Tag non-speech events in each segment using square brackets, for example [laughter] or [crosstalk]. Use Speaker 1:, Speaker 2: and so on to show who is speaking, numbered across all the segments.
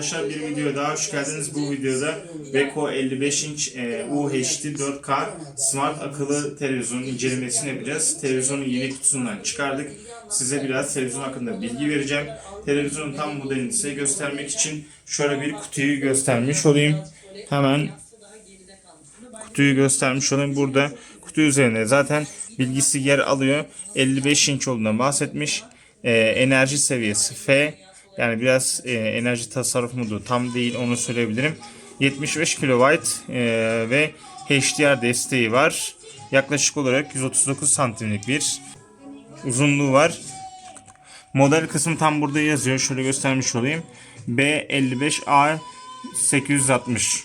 Speaker 1: arkadaşlar bir video daha hoş geldiniz. Bu videoda Beko 55 inç e, UHD 4K Smart akıllı televizyonun incelemesini yapacağız. Televizyonu yeni kutusundan çıkardık. Size biraz televizyon hakkında bilgi vereceğim. Televizyonun tam modelini size göstermek için şöyle bir kutuyu göstermiş olayım. Hemen kutuyu göstermiş olayım. Burada kutu üzerinde zaten bilgisi yer alıyor. 55 inç olduğundan bahsetmiş. Ee, enerji seviyesi F. Yani biraz e, enerji tasarruf mudur tam değil onu söyleyebilirim. 75 kW e, ve HDR desteği var. Yaklaşık olarak 139 santimlik bir uzunluğu var. Model kısmı tam burada yazıyor. Şöyle göstermiş olayım. B55A 860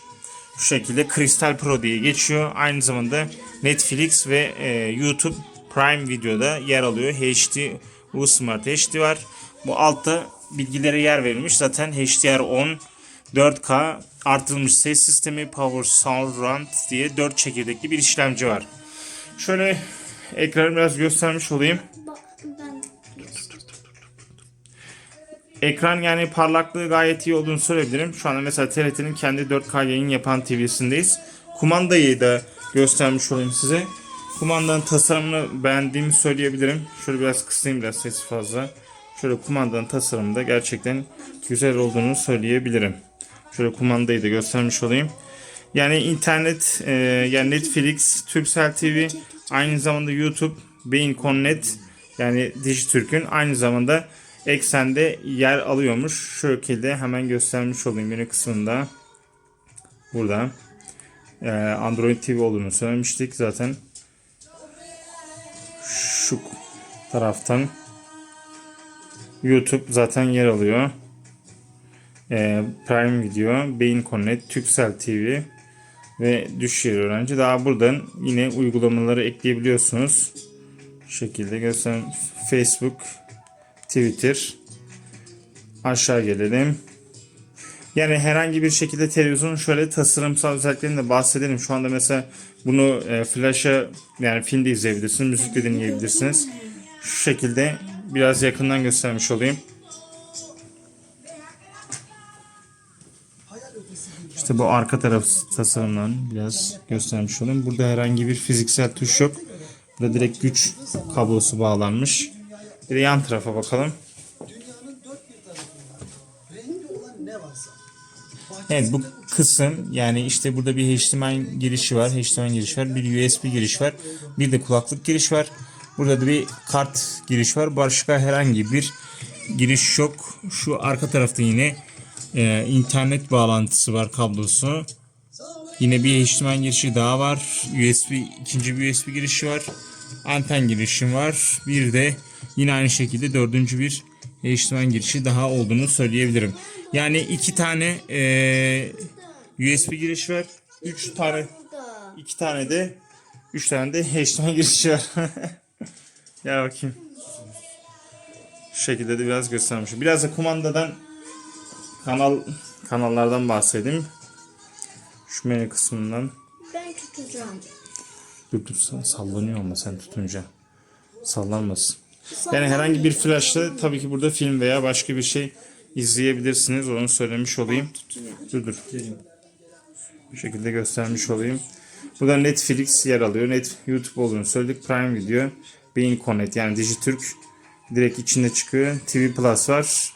Speaker 1: şu şekilde Crystal Pro diye geçiyor. Aynı zamanda Netflix ve e, YouTube Prime Video'da yer alıyor. HD U Smart HD var. Bu altta bilgilere yer verilmiş. Zaten HDR10 4K artırılmış ses sistemi Power Surround diye 4 çekirdekli bir işlemci var. Şöyle ekranı biraz göstermiş olayım. Ekran yani parlaklığı gayet iyi olduğunu söyleyebilirim. Şu anda mesela TRT'nin kendi 4K yayın yapan TV'sindeyiz. Kumandayı da göstermiş olayım size. Kumandanın tasarımını beğendiğimi söyleyebilirim. Şöyle biraz kısayım biraz sesi fazla. Şöyle kumandanın tasarımı da gerçekten güzel olduğunu söyleyebilirim. Şöyle kumandayı da göstermiş olayım. Yani internet, e, yani Netflix, Turkcell TV, aynı zamanda YouTube, Beyin.net yani Dijitürk'ün aynı zamanda eksende yer alıyormuş. Şu şekilde hemen göstermiş olayım menü kısmında. Burada. E, Android TV olduğunu söylemiştik zaten. Şu taraftan YouTube zaten yer alıyor. E, Prime Video, Beyin.net, Turkcell TV ve Düşşehir Öğrenci. Daha buradan yine uygulamaları ekleyebiliyorsunuz. Şu şekilde gösteren Facebook, Twitter. Aşağı gelelim. Yani herhangi bir şekilde televizyonun şöyle tasarımsal özelliklerini de bahsedelim. Şu anda mesela bunu e, flash'a yani film de izleyebilirsiniz, müzik de dinleyebilirsiniz. Şu şekilde biraz yakından göstermiş olayım. İşte bu arka taraf tasarımlarını biraz göstermiş olayım. Burada herhangi bir fiziksel tuş yok. Burada direkt güç kablosu bağlanmış. Bir de yan tarafa bakalım. Evet bu kısım yani işte burada bir HDMI girişi var. HDMI girişi var. Bir USB giriş var. Bir de kulaklık giriş var. Burada da bir kart giriş var. Başka herhangi bir giriş yok. Şu arka tarafta yine e, internet bağlantısı var kablosu. Yine bir HDMI girişi daha var. USB ikinci bir USB girişi var. Anten girişim var. Bir de yine aynı şekilde dördüncü bir HDMI girişi daha olduğunu söyleyebilirim. Yani iki tane e, USB giriş var. Üç tane iki tane de üç tane de HDMI girişi var. [laughs] ya bakayım. Şu şekilde de biraz göstermişim. Biraz da kumandadan kanal kanallardan bahsedeyim. Şu menü kısmından.
Speaker 2: ben tutacağım.
Speaker 1: Dur dur sa- sallanıyor ama sen tutunca. Sallanmasın. Yani herhangi bir flashla tabii ki burada film veya başka bir şey izleyebilirsiniz. Onu söylemiş olayım. Dur dur. Bu şekilde göstermiş olayım. Burada Netflix yer alıyor. Net YouTube olduğunu söyledik. Prime Video, Beyin Connect yani Dijitürk direkt içinde çıkıyor. TV Plus var.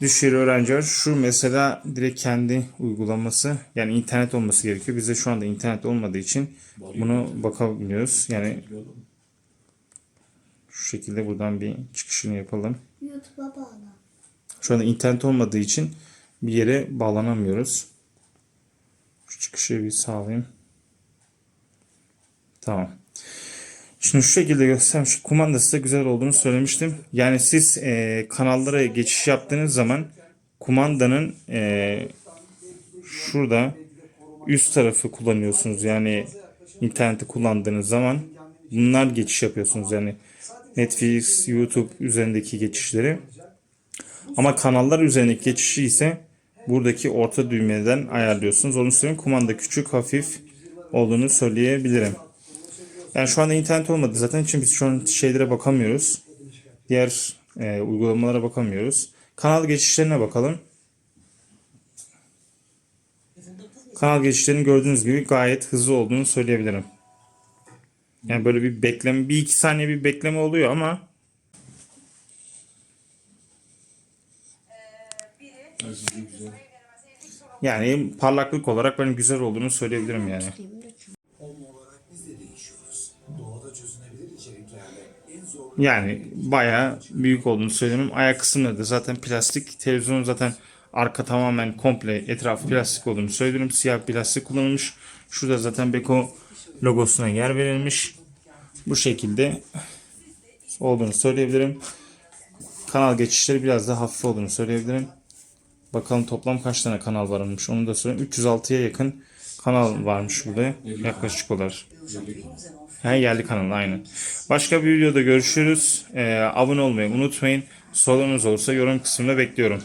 Speaker 1: Düşeri öğrenci var. Şu mesela direkt kendi uygulaması yani internet olması gerekiyor. Bizde şu anda internet olmadığı için bunu bakabiliyoruz. Yani şu şekilde buradan bir çıkışını yapalım.
Speaker 2: YouTube'a.
Speaker 1: Şu anda internet olmadığı için bir yere bağlanamıyoruz. Şu çıkışı bir sağlayayım. Tamam. Şimdi şu şekilde göstermiş. Kumandası da güzel olduğunu söylemiştim. Yani siz e, kanallara geçiş yaptığınız zaman kumandanın e, şurada üst tarafı kullanıyorsunuz. Yani interneti kullandığınız zaman bunlar geçiş yapıyorsunuz. Yani Netflix, YouTube üzerindeki geçişleri. Ama kanallar üzerindeki geçişi ise buradaki orta düğmeden ayarlıyorsunuz. Onun söyleyeyim kumanda küçük, hafif olduğunu söyleyebilirim. Yani şu anda internet olmadı zaten için biz şu an şeylere bakamıyoruz. Diğer e, uygulamalara bakamıyoruz. Kanal geçişlerine bakalım. Kanal geçişlerinin gördüğünüz gibi gayet hızlı olduğunu söyleyebilirim. Yani böyle bir bekleme, bir iki saniye bir bekleme oluyor ama yani parlaklık olarak ben güzel olduğunu söyleyebilirim yani. Yani bayağı büyük olduğunu söylüyorum. Ayak kısımları da zaten plastik. Televizyonun zaten arka tamamen komple etrafı plastik olduğunu söylüyorum. Siyah plastik kullanılmış. Şurada zaten Beko logosuna yer verilmiş. Bu şekilde olduğunu söyleyebilirim. Kanal geçişleri biraz daha hafif olduğunu söyleyebilirim. Bakalım toplam kaç tane kanal varmış onu da söyleyeyim. 306'ya yakın kanal varmış burada yaklaşık olarak. Ha, yerli kanal aynen. Başka bir videoda görüşürüz. Ee, abone olmayı unutmayın. Sorunuz olursa yorum kısmında bekliyorum.